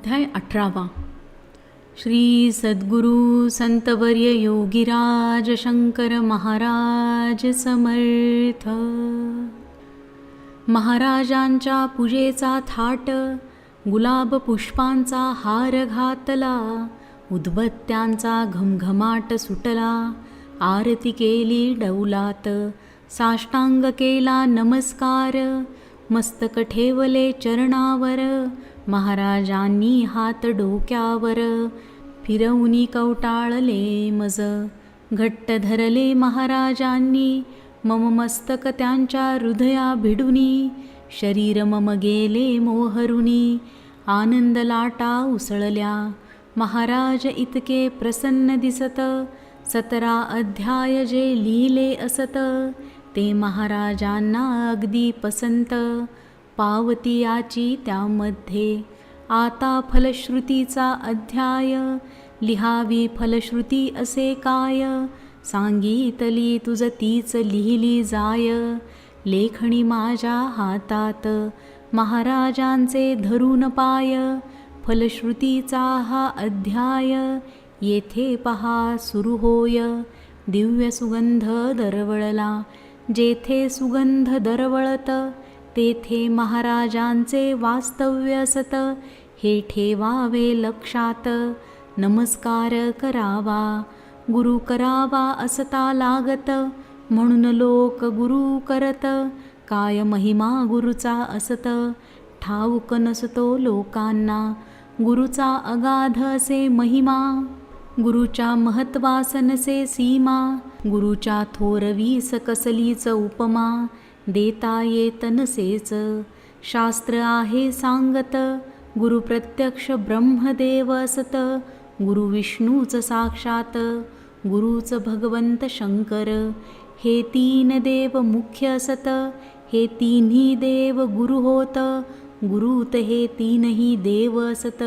अध्याय अठरावा. श्री सद्गुरु संतवर्य योगिराज शंकर महाराज समर्थ. महाराजांच्या पूजेचा थाट गुलाब पुष्पांचा हार घातला उदबत्त्यांचा घमघमाट सुटला आरती केली डौलात साष्टांग केला नमस्कार मस्तक ठेवले चरणावर महाराजांनी हात डोक्यावर. फिरवूनी कवटाळले मज. घट्ट धरले महाराजांनी. मम मस्तक त्यांच्या हृदया भिडुनी. शरीर मम गेले मोहरुनी. आनंद लाटा उसळल्या. महाराज इतके प्रसन्न दिसत. सतरा अध्याय जे लिहिले असत ते महाराजांना अगदी पसंत. पावती याची त्यामध्ये. आता फलश्रुतीचा अध्याय. लिहावी फलश्रुती असे काय? सांगितली तुझ तीच लिहिली जाय. लेखणी माझ्या हातात. महाराजांचे धरून पाय. फलश्रुतीचा हा अध्याय. येथे पहा सुरू होय. दिव्य सुगंध दरवळला. जेथे सुगंध दरवळत तेथे महाराजांचे वास्तव्य असत. हे ठेवावे लक्षात. नमस्कार करावा. गुरु करावा असता लागत. म्हणून लोक गुरु करत. काय महिमा गुरुचा असत. ठाऊक नसतो लोकांना. गुरुचा अगाध असे महिमा. गुरुच्या महत्वासनसे सीमा. गुरुच्या थोरवी सकसलीच उपमा. देता येत नसेच शास्त्र आहे सांगत गुरु प्रत्यक्ष ब्रह्मदेव असत. गुरु विष्णूच साक्षात गुरुच भगवंत शंकर. हे तीन देव मुख्य असत हे तिन्ही देव गुरु होत. गुरुत हे तीनही देव असत.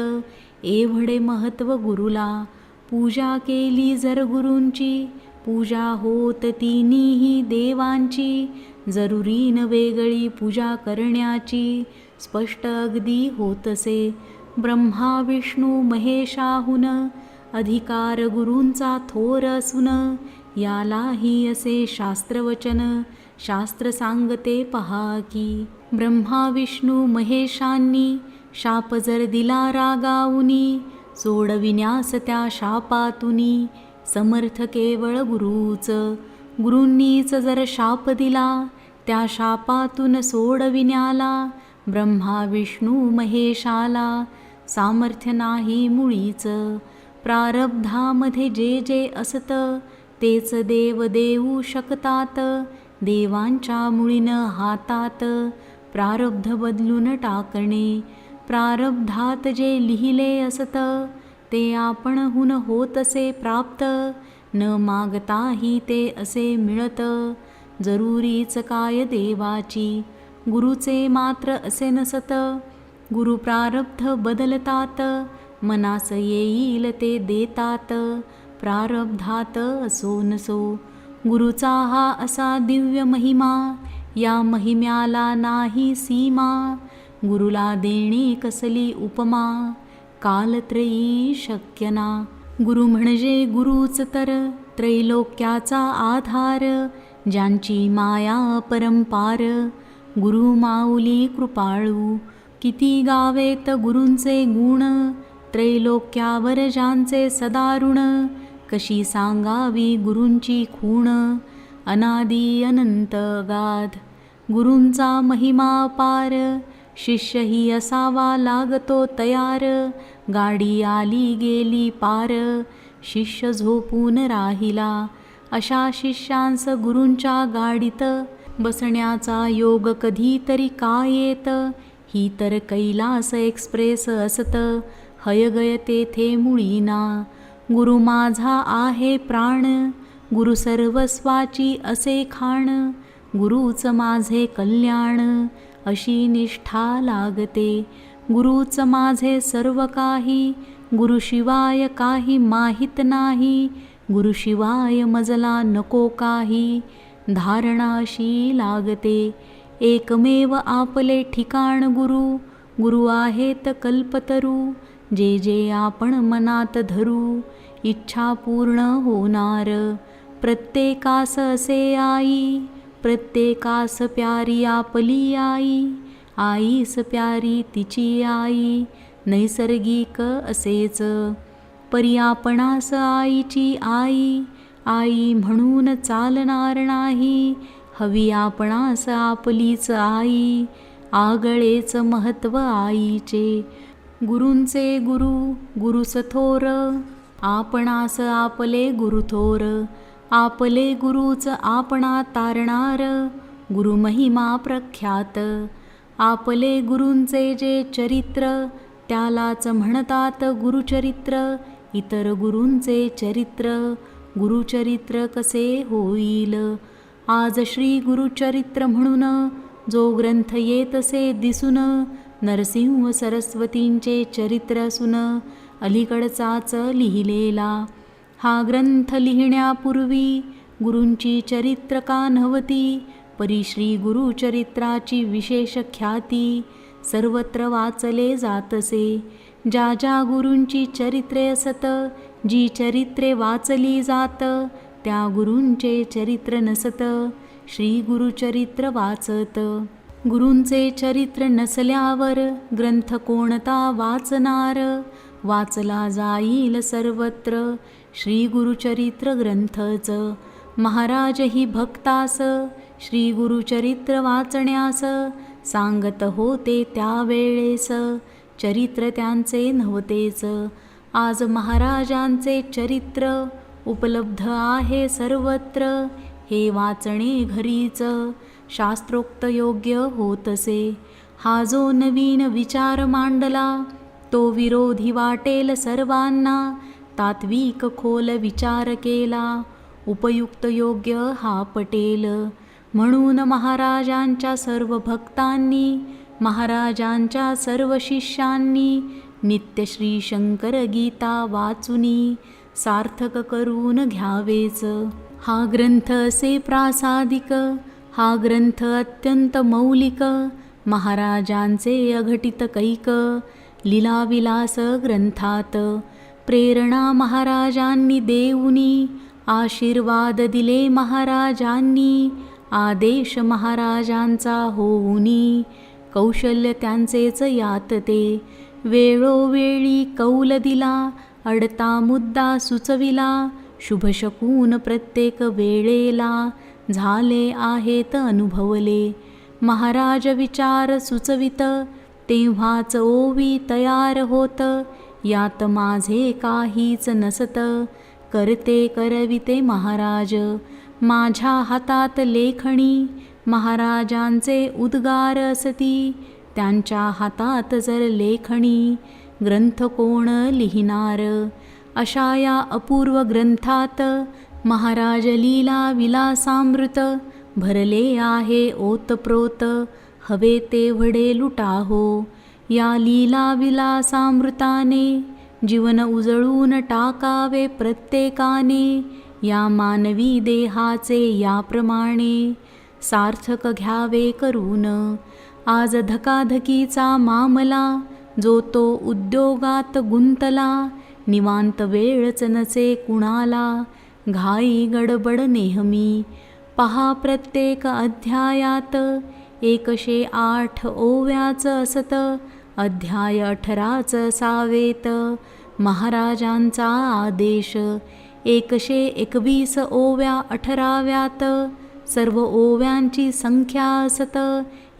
एवढे महत्त्व गुरुला. पूजा केली जर गुरूंची पूजा होत तिन्ही देवांची. जरुरी न वेगळी पूजा करण्याची. स्पष्ट अगदी होतसे. ब्रह्मा विष्णू महेशाहून. अधिकार गुरूंचा थोर असून. यालाही असे शास्त्रवचन. शास्त्र सांगते पहा की ब्रह्मा विष्णू महेशांनी शाप जर दिला रागाऊनी सोडविण्यास त्या शापातुनी. समर्थ केवळ गुरुच. गुरूंनीच जर शाप दिला त्या शापातून सोडविण्याला ब्रह्मा विष्णू महेशाला. सामर्थ्य नाही मुळीच. प्रारब्धामध्ये जे जे असत तेच देव देऊ शकतात. देवांच्या मुळीनं हातात प्रारब्ध बदलून टाकणे. प्रारब्धात जे लिहिले असतं ते आपणहून होतसे प्राप्त. न मागताही ते असे मिळत. जरुरीच काय देवाची? गुरुचे मात्र असे नसत. गुरु प्रारब्ध बदलतात. मनास येईल ते देतात. प्रारब्धात असो नसो. गुरुचा हा असा दिव्य महिमा. या महिम्याला नाही सीमा. गुरुला देणे कसली उपमा? कालत्रयी शक्यना गुरु म्हणजे गुरुच तर त्रैलोक्याचा आधार ज्यांची माया परंपार। गुरु माऊली कृपाळू किती गावेत गुरूंचे गुण त्रैलोक्यावर ज्यांचे सदारुण कशी सांगावी गुरूंची खूण। अनादी अनंत गाध गुरूंचा महिमा पार शिष्यही असावा लागतो तयार. गाडी आली गेली पार. शिष्य झोपून राहिला. अशा शिष्यांस गुरूंच्या गाडीत. बसण्याचा योग कधीतरी का येत? ही तर कैलास एक्सप्रेस असत. हयगय तेथे मुळीना. गुरु माझा आहे प्राण. गुरु सर्वस्वाची असे खाण. गुरुच माझे कल्याण. अशी निष्ठा लागते. गुरुच माझे सर्व काही गुरुशिवाय काही माहीत नाही. गुरुशिवाय मजला नको काही धारणाशी लागते. एकमेव आपले ठिकाण गुरु गुरु आहेत कल्पतरू. जे जे आपण मनात धरू इच्छा पूर्ण होणार. प्रत्येकास असे आई प्रत्येकास प्यारी आपली आई आईस प्यारी तिची आई नैसर्गिक असेच. परी आपणास आईची आई आई म्हणून चालणार नाही हवी आपणास आपलीच आई आगळेच महत्त्व आईचे. गुरूंचे गुरु गुरुस थोर आपणास आपले गुरु थोर आपले गुरुच आपणा तारणार. गुरुमहिमा प्रख्यात. आपले गुरूंचे जे चरित्र त्यालाच म्हणतात गुरुचरित्र. इतर गुरूंचे चरित्र गुरुचरित्र कसे होईल? आज श्री गुरुचरित्र म्हणून जो ग्रंथ येतसे दिसून नरसिंह सरस्वतींचे चरित्र सुन अलीकडचाच लिहिलेला हा ग्रंथ लिहिण्यापूर्वी गुरूंची चरित्र का नव्हती परिश्री गुरुचरित्राची विशेष ख्याती सर्वत्र वाचले जातसे. ज्या ज्या गुरूंची चरित्रे असत जी चरित्रे वाचली जात त्या गुरूंचे चरित्र नसत श्री गुरुचरित्र वाचत. गुरूंचे चरित्र नसल्यावर ग्रंथ कोणता वाचणार? वाचला जाईल सर्वत्र श्री गुरुचरित्र ग्रंथच महाराज ही भक्तास श्री गुरुचरित्र वाचण्यास सांगत होते त्यावेळेस. चरित्र त्यांचे नव्हतेच. आज महाराजांचे चरित्र उपलब्ध आहे सर्वत्र. हे वाचणे घरीच. शास्त्रोक्त योग्य होतसे. हा जो नवीन विचार मांडला तो विरोधी वाटेल सर्वांना. तात्विक खोल विचार केला. उपयुक्त योग्य हा पटेल. म्हणून महाराजांच्या सर्व भक्तांनी महाराजांच्या सर्व शिष्यांनी नित्य श्री शंकर गीता वाचुनी सार्थक करून घ्यावेच. हा ग्रंथ असे प्रासादिक हा ग्रंथ अत्यंत मौलिक महाराजांचे अघटित कैक लीलाविलास ग्रंथात. प्रेरणा महाराजांनी देऊनी आशीर्वाद दिले महाराजांनी आदेश महाराजांचा होऊनी. कौशल्य त्यांचेच यात ते. वेळोवेळी कौल दिला अडता मुद्दा सुचविला शुभशकून प्रत्येक वेळेला झाले आहेत अनुभवले. महाराज विचार सुचवित तेव्हाच ओवी तयार होत यात माझे काहीच नसत. करते करविते महाराज. माझ्या हातात लेखणी महाराजांचे उद्गार असती. त्यांच्या हातात जर लेखणी ग्रंथ कोण लिहिणार? अशा या अपूर्व ग्रंथात महाराज लीला विलासामृत भरले आहे ओतप्रोत. हवे तेवढे लुटाहो. या लीला विलासामृताने जीवन उजळून टाकावे प्रत्येकाने या मानवी देहाचे याप्रमाणे सार्थक घ्यावे करून. आज धकाधकीचा मामला जो तो उद्योगात गुंतला निवांत वेळच नसे कुणाला घाई गडबड नेहमी. पहा प्रत्येक अध्यायात एकशे आठ ओव्याचं असत. अध्याय अठराच सावेत. महाराजांचा आदेश. एकशे एकवीस ओव्या अठराव्यात. सर्व ओव्यांची संख्या असत.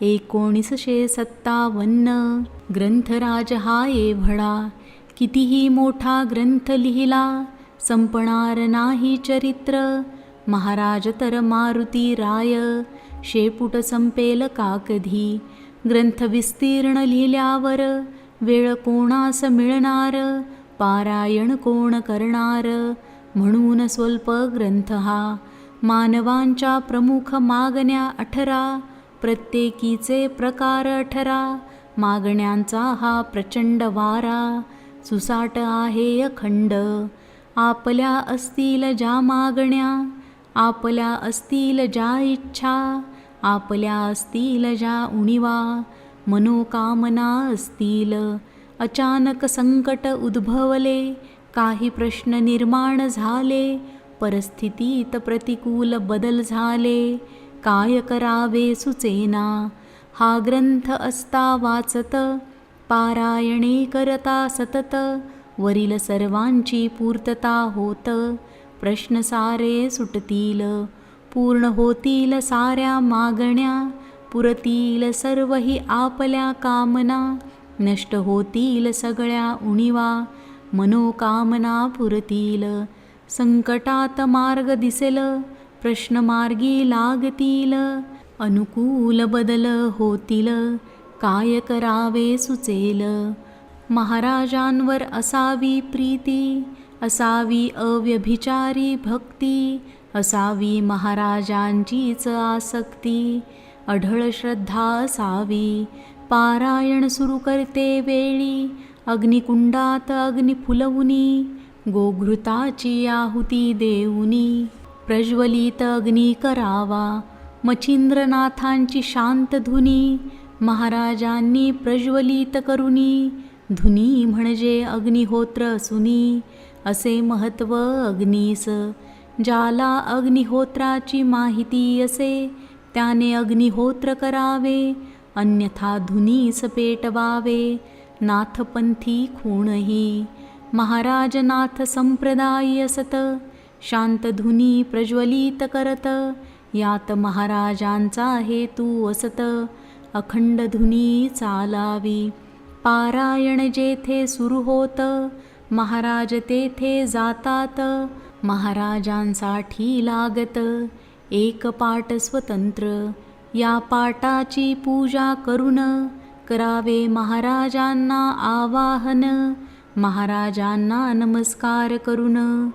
एकोणीसशे सत्तावन्न. ग्रंथराज हा एवढा. कितीही मोठा ग्रंथ लिहिला संपणार नाही चरित्र. महाराज तर मारुती राय. शेपूट संपेल का कधी ग्रंथ विस्तीर्ण लिहिल्यावर वेळ कोणास मिळणार? पारायण कोण करणार? म्हणून स्वल्प ग्रंथ हा. मानवांच्या प्रमुख मागण्या अठरा प्रत्येकीचे प्रकार अठरा. मागण्यांचा हा प्रचंड वारा. सुसाट आहे अखंड. आपल्या असतील ज्या मागण्या आपल्या असतील ज्या इच्छा आपल्या असतील ज्या उणिवा मनोकामना असतील. अचानक संकट उद्भवले काही प्रश्न निर्माण झाले परिस्थितीत प्रतिकूल बदल झाले. काय करावे सुचेना हा ग्रंथ असता वाचत पारायणे करता सतत वरील सर्वांची पूर्तता होत प्रश्न सारे सुटतील. पूर्ण होतील साऱ्या मागण्या. पुरतील सर्व ही आपल्या कामना. नष्ट होतील सगळ्या उणिवा. मनोकामना पुरतील. संकटात मार्ग दिसेल. प्रश्न मार्गी लागतील. अनुकूल बदल होतील. काय करावे सुचेल. महाराजांवर असावी प्रीती. असावी अव्यभिचारी भक्ती. असावी महाराजांचीच आसक्ती. अढळ श्रद्धा असावी. पारायण सुरू करते वेळी. अग्निकुंडात अग्नी फुलवुनी. गोघृताची आहुती देऊनी. प्रज्वलित अग्नी करावा. मच्छिंद्रनाथांची शांत धुनी. महाराजांनी प्रज्वलित करुनी. धुनी म्हणजे अग्निहोत्र असुनी. असे महत्त्व अग्नीस. ज्याला अग्निहोत्राची माहिती असे त्याने अग्निहोत्र करावे अन्यथा धुनीस पेटवावे नाथपंथी खूणही. महाराज नाथ संप्रदाय असत शांतधुनी प्रज्वलित करत यात महाराजांचा हेतू असत. अखंड धुनी चालावी. पारायण जेथे सुरू होत महाराज तेथे जातात. महाराजांसाठी लागत एक पाट स्वतंत्र. या पाटाची पूजा करून करावे महाराजांना आवाहन. महाराजांना नमस्कार करून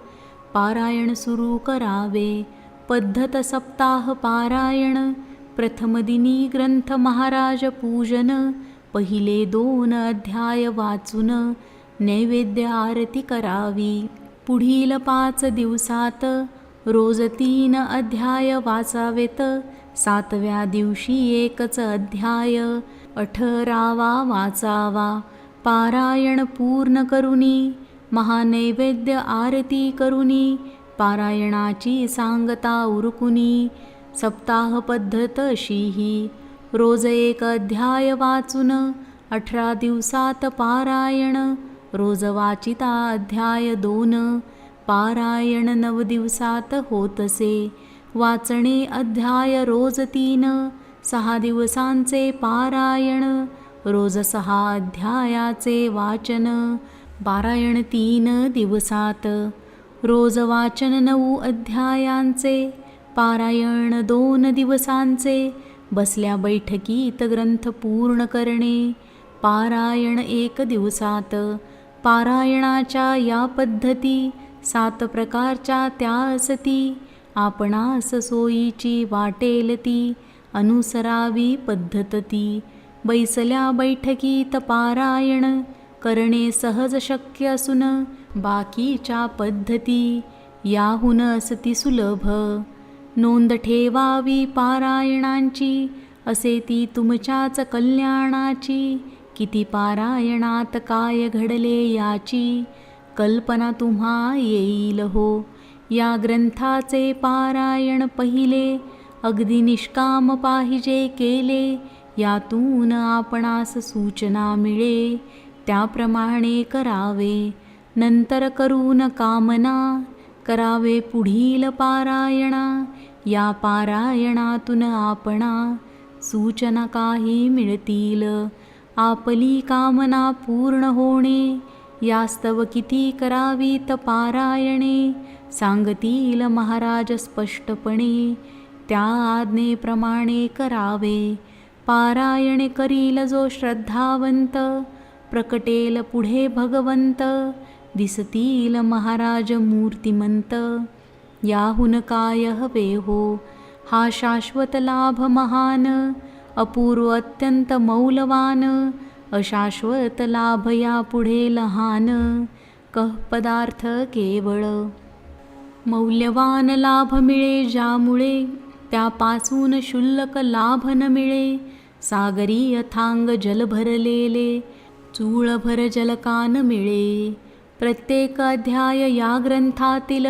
पारायण सुरू करावे. पद्धत सप्ताह पारायण. प्रथम दिनी ग्रंथ महाराज पूजन. पहिले दोन अध्याय वाचून नैवेद्य आरती करावी. पुढील पाच दिवसात रोज तीन अध्याय वाचावेत. सातव्या दिवशी एकच अध्याय अठरावा वाचावा. पारायण पूर्ण करुनी महानैवेद्य आरती करुनी पारायणाची सांगता उरकुनी सप्ताह पद्धत ही रोज एक अध्याय वाचून अठरा दिवसात पारायण रोज वाचिता अध्याय दोन पारायण नव दिवसात होतसे. वाचणे अध्याय रोज तीन सहा दिवसांचे पारायण रोज सहा अध्यायाचे वाचन पारायण तीन दिवसात. रोज वाचन नऊ अध्यायांचे पारायण दोन दिवसांचे बसल्या बैठकीत ग्रंथ पूर्ण करणे पारायण एक दिवसात. पारायणाच्या या पद्धती सात प्रकारच्या त्या असती. आपणास सोयीची वाटेल ती अनुसरावी पद्धत ती. बैसल्या बैठकीत पारायण करणे सहज शक्य असून बाकीच्या पद्धती याहून असती सुलभ. नोंद ठेवावी पारायणांची असे ती तुमच्याच कल्याणाची किती पारायणात काय घडले याची कल्पना तुम्हा येईल हो. या ग्रंथाचे पारायण पहिले अगदी निष्काम पाहिजे केले यातून आपणास सूचना मिळे त्याप्रमाणे करावे. नंतर करून कामना करावे पुढील पारायणा या पारायणातून आपणा सूचना काही मिळतील. आपली कामना पूर्ण होणे. यास्तव किती करावी पारायणे सांगतील महाराज स्पष्टपणे. त्या आज्ञेप्रमाणे करावे. पारायणे करील जो श्रद्धावंत प्रकटेल पुढे भगवंत दिसतील महाराज मूर्तिमंत. याहून काय हवे हो? हा शाश्वत लाभ महान अपूर्व अत्यंत मौलवान अशाश्वत लाभ या पुढे लहान कह पदार्थ केवळ. मौल्यवान लाभ मिळे ज्यामुळे त्यापासून शुल्लक लाभ न मिळे सागरी अथांग जल भरलेले चूळभर जलकान मिळे. प्रत्येक अध्याय या ग्रंथातील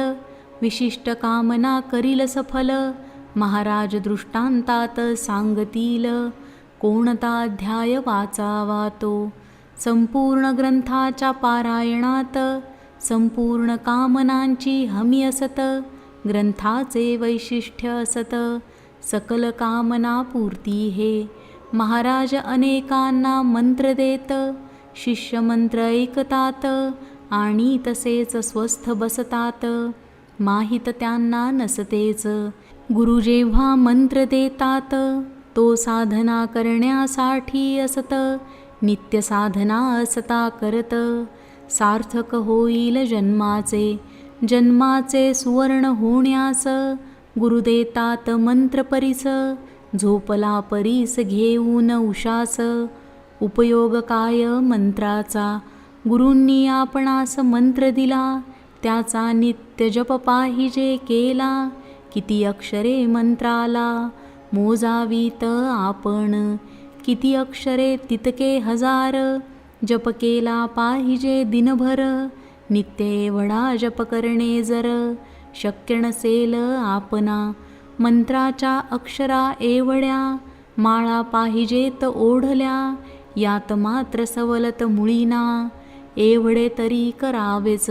विशिष्ट कामना करील सफल महाराज दृष्टांतात सांगतील. कोणता अध्याय वाचावा तो. संपूर्ण ग्रंथाच्या पारायणात संपूर्ण कामनांची हमी असत ग्रंथाचे वैशिष्ट्य असत. सकल कामना पूर्ती हे. महाराज अनेकांना मंत्र देत शिष्य मंत्र ऐकतात आणि तसेच स्वस्थ बसतात. माहीत त्यांना नसतेच. गुरु जेव्हा मंत्र देतात तो साधना करण्यासाठी असत नित्य साधना असता करत. सार्थक होईल जन्माचे जन्माचे सुवर्ण होण्यास. गुरु देतात मंत्र परीस झोपला परीस घेऊन उशास. उपयोग काय मंत्राचा? गुरूंनी आपणास मंत्र दिला त्याचा नित्य जप पाहिजे केला. किती अक्षरे मंत्राला? मोजावीत आपण. किती अक्षरे तितके हजार? जप केला पाहिजे दिनभर. नित्य एवढा जप करणे जर. शक्य नसेल आपणा. मंत्राच्या अक्षरा एवढ्या. माळा पाहिजेत ओढल्या. यात मात्र सवलत मुळीना. एवढे तरी करावेच.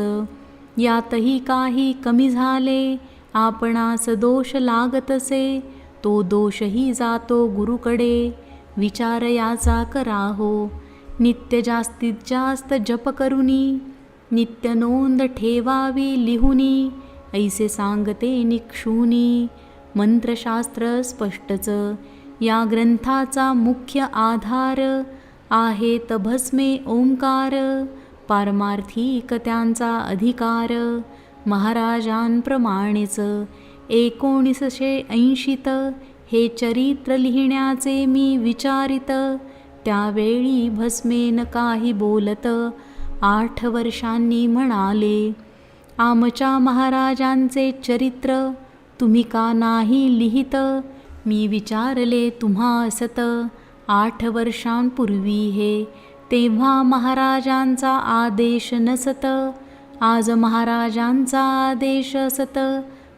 यातही काही कमी झाले. आपणास दोष लागतसे तो दोषही जातो गुरुकडे. विचार याचा कराहो नित्य जास्तीत जास्त जप करुनी. नित्य नोंद ठेवावी लिहुनी. ऐसे सांगते निक्षुनी. मंत्रशास्त्र स्पष्टच. या ग्रंथाचा मुख्य आधार आहेत भस्मे ओंकार. पारमार्थिक त्यांचा अधिकार. महाराजांप्रमाणेच एकोणीसशे ऐंशीत हे चरित्र लिहिण्याचे मी विचारित. त्यावेळी भस्मेन काही बोलत आठ वर्षांनी म्हणाले आमच्या महाराजांचे चरित्र तुम्ही का नाही लिहित? मी विचारले तुम्हा असत आठ वर्षांपूर्वी हे तेव्हा महाराजांचा आदेश नसत. आज महाराजांचा आदेश असत.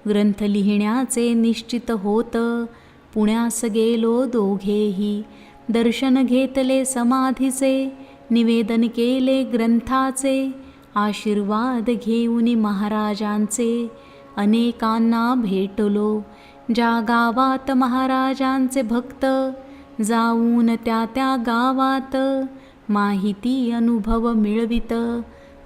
ग्रंथ लिहिण्याचे निश्चित होत. पुण्यास गेलो दोघेही. दर्शन घेतले समाधीचे. निवेदन केले ग्रंथाचे. आशीर्वाद घेऊन महाराजांचे. अनेकांना भेटलो. ज्या गावात महाराजांचे भक्त जाऊन त्या त्या गावात माहिती अनुभव मिळवित.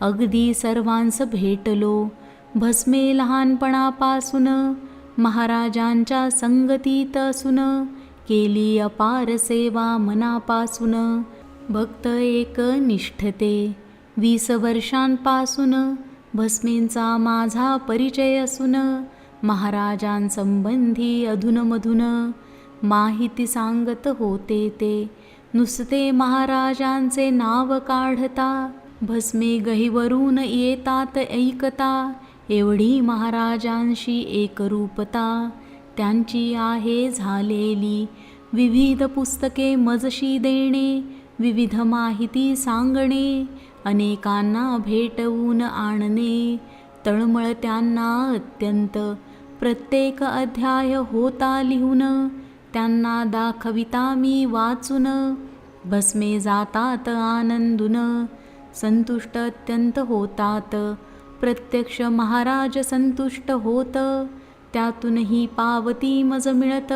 अगदी सर्वांस भेटलो. भस्मे लहानपणापासून महाराजांच्या संगतीत असून केली अपार सेवा मनापासून. भक्त एक निष्ठते. वीस वर्षांपासून भस्मेंचा माझा परिचय असून महाराजांसंबंधी अधूनमधून माहिती सांगत होते ते. नुसते महाराजांचे नाव काढता भस्मे गहीवरून येतात ऐकता. एवढी महाराजांशी एकरूपता. त्यांची आहे झालेली. विविध पुस्तके मजशी देणे. विविध माहिती सांगणे. अनेकांना भेटवून आणणे. तळमळ त्यांना अत्यंत. प्रत्येक अध्याय होता लिहून. त्यांना दाखविता मी वाचून. भस्मे जातात आनंदून. संतुष्ट अत्यंत होतात. प्रत्यक्ष महाराज संतुष्ट होत. त्यातूनही पावती मज मिळत.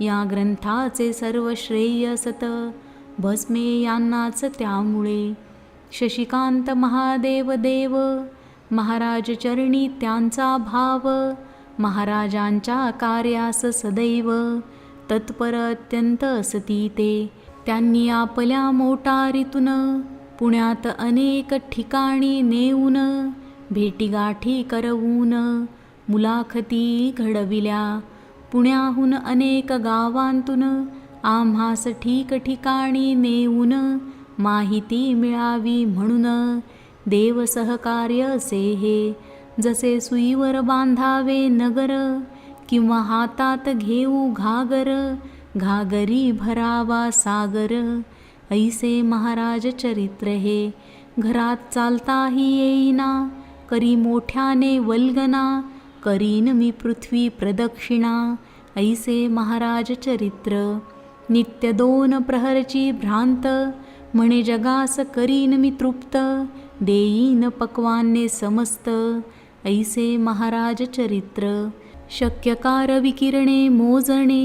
या ग्रंथाचे सर्व श्रेय सत भस्मे यांनाच त्यामुळे. शशिकांत महादेव देव. महाराज चरणी त्यांचा भाव. महाराजांच्या कार्यास सदैव. तत्पर अत्यंत असती ते. त्यांनी आपल्या मोटारीतून पुण्यात अनेक ठिकाणी नेऊन भेटीगाठी करवून मुलाखती घडविल्या. पुण्याहून अनेक गावांतून आम्हास ठीक ठिकाणी नेऊन माहिती मिळावी म्हणून देव सहकार्य असे हे जसे सुईवर बांधावे नगर किंवा हातात घेऊ घागर घागरी भरावा सागर. ऐसे महाराज चरित्र हे। घरात चालताही येईना करी मोठ्याने वल्गना करीन मी पृथ्वी प्रदक्षिणा। ऐसे महाराज चरित्र नित्य दोन प्रहरची भ्रांत म्हणे जगास करीन मी तृप्त देईन पक्वान्ने समस्त। ऐसे महाराज चरित्र शक्यकार विकिरणे मोजणे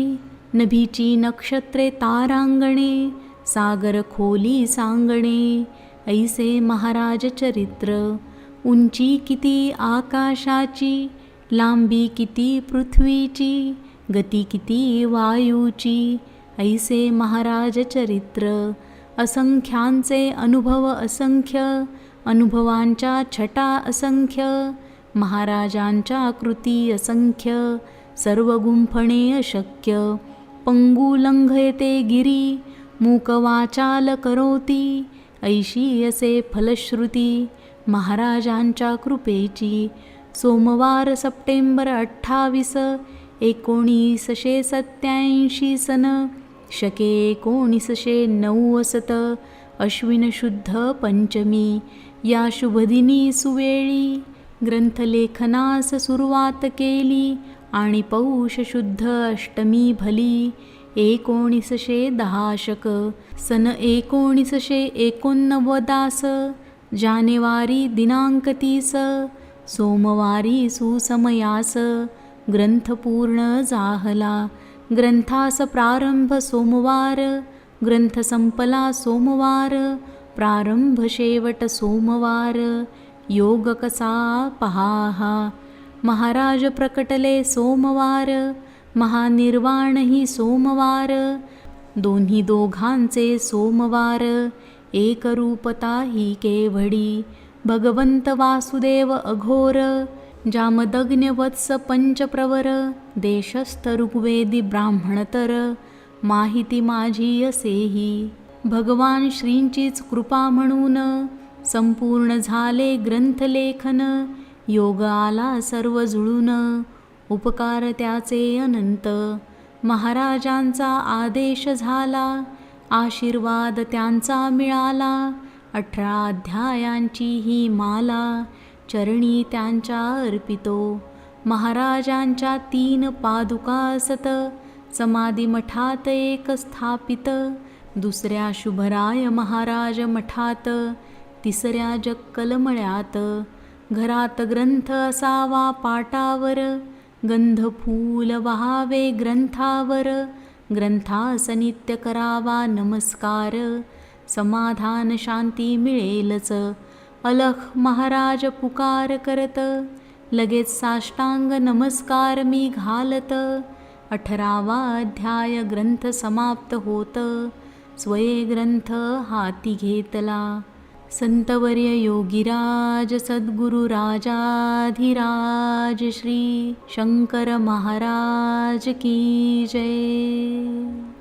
नभीची नक्षत्रे तारांगणे सागर खोली सांगणे ऐसे महाराज चरित्र. उंची किती आकाशाची लांबी किती पृथ्वीची गती किती वायूची ऐसे महाराज चरित्र. असंख्यांचे अनुभव असंख्य अनुभवांच्या छटा असंख्य महाराजांच्या कृती असंख्य सर्व गुंफणे अशक्य. पंगू लंघयते गिरी मूकवाचाल करोती ऐशी असे फलश्रुती महाराजांच्या कृपेची. सोमवार सप्टेंबर अठ्ठावीस एकोणीसशे सत्याऐंशी सन शके एकोणीसशे नव्वसत अश्विन शुद्ध पंचमी. या शुभदिनी सुवेळी ग्रंथलेखनास सुरुवात केली आणि पौष शुद्ध अष्टमी भली. एकोणीसशे दहाशक सन एकोणीसशे एकोणनव्वदास जानेवारी दिनांक तीस सोमवारी सुसमयास ग्रंथ पूर्ण जाहला ग्रंथास प्रारंभ सोमवार ग्रंथ संपला सोमवार प्रारंभ शेवट सोमवार योग कसा पहा महाराज प्रकटले सोमवार महानिर्वाण ही सोमवार. दोन्ही दोघांचे सोमवार. एकरूपता ही केवडी भगवंत वासुदेव अघोर. जामदग्नवत्स पंचप्रवर. देशस्थ ऋग्वेदी ब्राह्मणतर. माहिती माझी असेही. भगवान श्रींचीच कृपा म्हणून. संपूर्ण झाले ग्रंथलेखन. योग आला सर्व जुळून. उपकार त्याचे अनंत. महाराजांचा आदेश झाला आशीर्वाद त्यांचा मिळाला अठरा अध्यायांची ही माला चरणी त्यांच्या अर्पितो. महाराजांच्या तीन पादुका असत समाधी मठात एक स्थापित दुसऱ्या शुभराय महाराज मठात तिसऱ्या जक्कलमळ्यात. घरात ग्रंथ असावा पाटावर गंधफूल वहावे ग्रंथावर ग्रंथास नित्य करावा नमस्कार समाधान शांती मिळेलच. अलख महाराज पुकार करत लगेच साष्टांग नमस्कार मी घालत. अठरावा अध्याय ग्रंथ समाप्त होत स्वये ग्रंथ हाती घेतला. सन्तवर्ययोगिराज सद्गुरुराजाधिराज श्रीशङ्करमहाराज की जय।